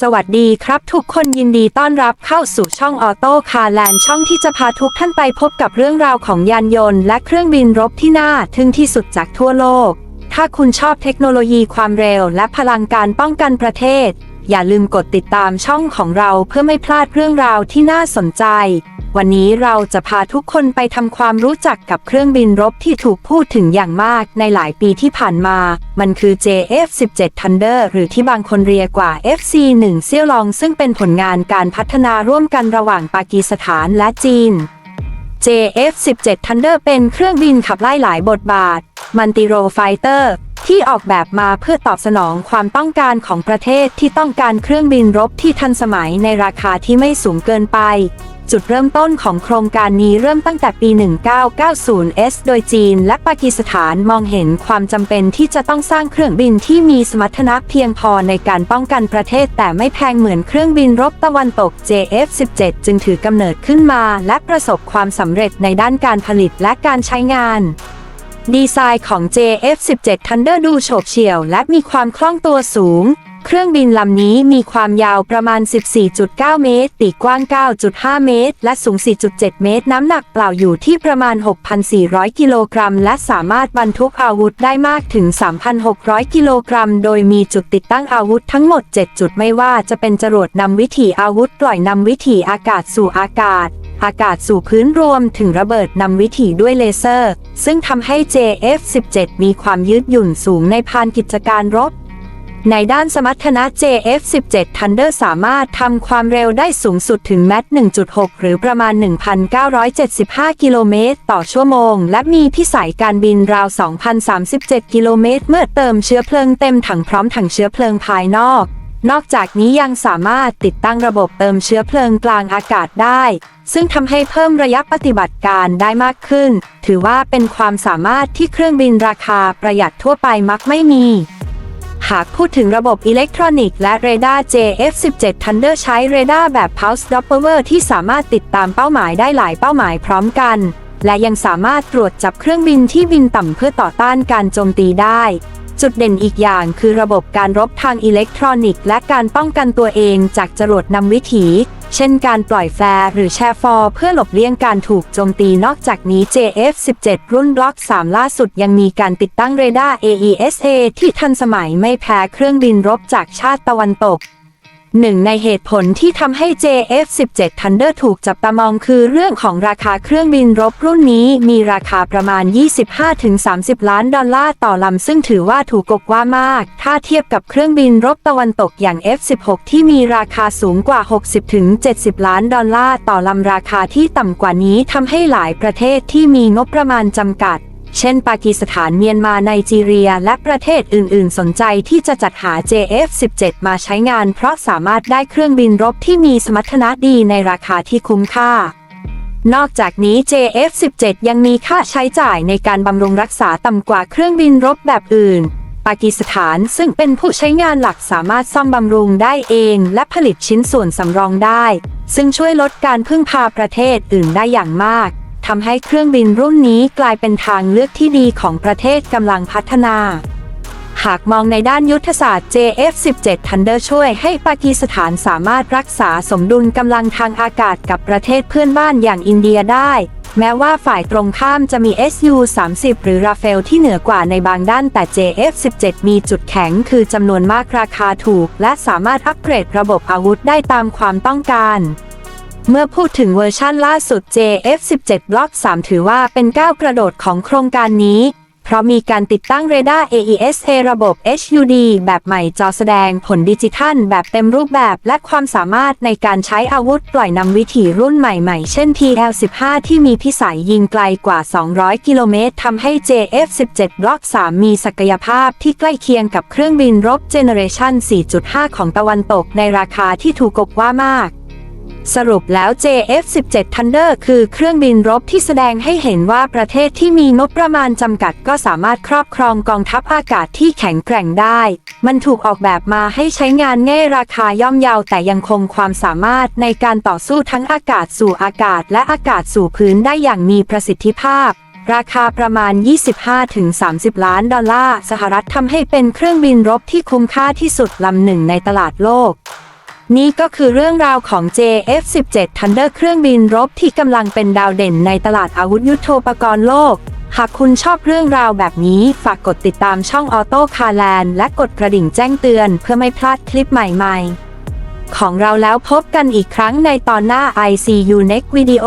สวัสดีครับทุกคนยินดีต้อนรับเข้าสู่ช่องออโต้คาร์แลนด์ช่องที่จะพาทุกท่านไปพบกับเรื่องราวของยานยนต์และเครื่องบินรบที่น่าทึ่งที่สุดจากทั่วโลก ถ้าคุณชอบเทคโนโลยีความเร็วและพลังการป้องกันประเทศ อย่าลืมกดติดตามช่องของเราเพื่อไม่พลาดเรื่องราวที่น่าสนใจ วันนี้เราจะพาทุกคนไปทำความรู้จักกับเครื่องบินรบที่ถูกพูดถึงอย่างมากในหลายปีที่ผ่านมา มันคือ JF-17 Thunder หรือที่บางคนเรียกว่า FC-1 เซี่ยวลอง ซึ่งเป็นผลงานการพัฒนาร่วมกันระหว่างปากีสถานและจีน JF-17 Thunder เป็นเครื่องบินขับไล่หลายบทบาท มันติโรไฟเตอร์ที่ออกแบบมาเพื่อตอบสนองความต้องการของประเทศที่ต้องการเครื่องบินรบที่ทันสมัยในราคาที่ไม่สูงเกินไป จุดเริ่มต้นของโครงการนี้เริ่มตั้งแต่ปี 1990S โดยจีนและปากีสถานมองเห็นความจำเป็นที่จะต้องสร้างเครื่องบินที่มีสมรรถนะเพียงพอในการป้องกันประเทศ แต่ไม่แพงเหมือนเครื่องบินรบตะวันตก JF-17 จึงถือกำเนิดขึ้นมา และประสบความสำเร็จในด้านการผลิตและการใช้งานดีไซน์ของ JF-17 Thunder ดูโฉบเฉี่ยวและมีความคล่องตัวสูง เครื่องบินลำนี้มีความยาวประมาณ 14.9 เมตรปีกว้าง 9.5 เมตร และสูง 4.7 เมตร น้ำหนักเปล่าอยู่ที่ประมาณ 6,400 กิโลกรัม และสามารถบรรทุกอาวุธได้มากถึง 3,600 กิโลกรัม โดยมีจุดติดตั้งอาวุธทั้งหมด 7 จุดไม่ว่าจะเป็นจรวดนำวิถีอาวุธปล่อยนำวิถีอากาศสู่อากาศอากาศสู่พื้นรวมถึงระเบิดนำวิถีด้วยเลเซอร์ ซึ่งทำให้ JF-17 มีความยืดหยุ่นสูงในพานกิจการรบ ในด้านสมรรถนะ JF-17 Thunder สามารถทำความเร็วได้สูงสุดถึงแมต1.6 หรือประมาณ 1,975 กิโลเมตรต่อชั่วโมง และมีพิสัยการบินราว 2,037 กิโลเมตร เมื่อเติมเชื้อเพลิงเต็มถังพร้อมถังเชื้อเพลิงภายนอก นอกจากนี้ยังสามารถติดตั้งระบบเติมเชื้อเพลิงกลางอากาศได้ ซึ่งทำให้เพิ่มระยะปฏิบัติการได้มากขึ้น ถือว่าเป็นความสามารถที่เครื่องบินราคาประหยัดทั่วไปมักไม่มี หากพูดถึงระบบอิเล็กทรอนิกส์และเรดาร์ JF-17 Thunder ใช้เรดาร์แบบ Pulse Doppler ที่สามารถติดตามเป้าหมายได้หลายเป้าหมายพร้อมกัน และยังสามารถตรวจจับเครื่องบินที่บินต่ำเพื่อต่อต้านการโจมตีได้ จุดเด่นอีกอย่างคือระบบการรบทางอิเล็กทรอนิกส์และการป้องกันตัวเองจากจรวดนำวิถี เช่นการปล่อยแฟร์หรือแชร์ฟอร์เพื่อหลบเลี่ยงการถูกโจมตีนอกจากนี้ JF-17 รุ่นบล็อก 3 ล่าสุดยังมีการติดตั้งเรดาร์ AESA ที่ทันสมัยไม่แพ้เครื่องบินรบจากชาติตะวันตก หนึ่งในเหตุผลที่ทำให้ JF-17 Thunder ถูกจับตามองคือเรื่องของราคาเครื่องบินรบรุ่นนี้มีราคาประมาณ 25-30 ล้านดอลลาร์ต่อลำซึ่งถือว่าถูกกกว่ามาก ถ้าเทียบกับเครื่องบินรบตะวันตกอย่าง F-16 ที่มีราคาสูงกว่า 60-70 ล้านดอลลาร์ต่อลำราคาที่ต่ำกว่านี้ทำให้หลายประเทศที่มีงบประมาณจำกัด เช่น ปากีสถานเมียนมาไนจีเรีย และประเทศอื่น ๆ สนใจที่จะจัดหา JF-17 มาใช้งาน เพราะสามารถได้เครื่องบินรบที่มีสมรรถนะดีในราคาที่คุ้มค่า นอกจากนี้ JF-17 ยังมีค่าใช้จ่ายในการบำรุงรักษาต่ำกว่าเครื่องบินรบแบบอื่น ปากีสถานซึ่งเป็นผู้ใช้งานหลักสามารถซ่อมบำรุงได้เอง และผลิตชิ้นส่วนสำรองได้ ซึ่งช่วยลดการพึ่งพาประเทศอื่นได้อย่างมาก ทำให้เครื่องบินรุ่นนี้กลายเป็นทางเลือกที่ดีของประเทศกำลังพัฒนา หากมองในด้านยุทธศาสตร์ JF-17 Thunder ช่วยให้ปากีสถานสามารถรักษาสมดุลกำลังทางอากาศกับประเทศเพื่อนบ้านอย่างอินเดียได้ แม้ว่าฝ่ายตรงข้ามจะมี SU-30 หรือราเฟลที่เหนือกว่าในบางด้านแต่ JF-17 มีจุดแข็งคือจำนวนมากราคาถูก และสามารถอัปเกรดระบบอาวุธได้ตามความต้องการ เมื่อพูดถึงเวอร์ชั่นล่าสุด JF-17 Block 3 ถือว่าเป็นก้าวกระโดดของโครงการนี้ เพราะมีการติดตั้งเรดาร์ AESA ระบบ HUD แบบใหม่จอแสดงผลดิจิทัล แบบเต็มรูปแบบและความสามารถในการใช้อาวุธปล่อยนำวิถีรุ่นใหม่ๆ เช่น TL-15 ที่มีพิสัยยิงไกลกว่า 200 กิโลเมตรทำให้ JF-17 Block 3 มีศักยภาพที่ใกล้เคียงกับเครื่องบินรบเจเนเรชัน4.5 ของตะวันตกในราคาที่ถูกกว่า มาก สรุปแล้ว JF-17 Thunder คือเครื่องบินรบที่แสดงให้เห็นว่าประเทศที่มีงบประมาณจำกัดก็สามารถครอบครองกองทัพอากาศที่แข็งแกร่งได้ มันถูกออกแบบมาให้ใช้งานง่ายราคาย่อมเยาวแต่ยังคงความสามารถในการต่อสู้ทั้งอากาศสู่อากาศและอากาศสู่พื้นได้อย่างมีประสิทธิภาพราคาประมาณ 25-30 ล้านดอลลาร์สหรัฐทำให้เป็นเครื่องบินรบที่คุ้มค่าที่สุดลำหนึ่งในตลาดโลก นี่ก็คือเรื่องราวของ JF-17 Thunder เครื่องบินรบที่กำลังเป็นดาวเด่นในตลาดอาวุธยุโทโธปกรณ์โลก หากคุณชอบเรื่องราวแบบนี้ ฝากกดติดตามช่องออโต้คาแลนและกดกระดิ่งแจ้งเตือนเพื่อไม่พลาดคลิปใหม่ๆ ของเราแล้วพบกันอีกครั้งในตอนหน้า ICU Next Video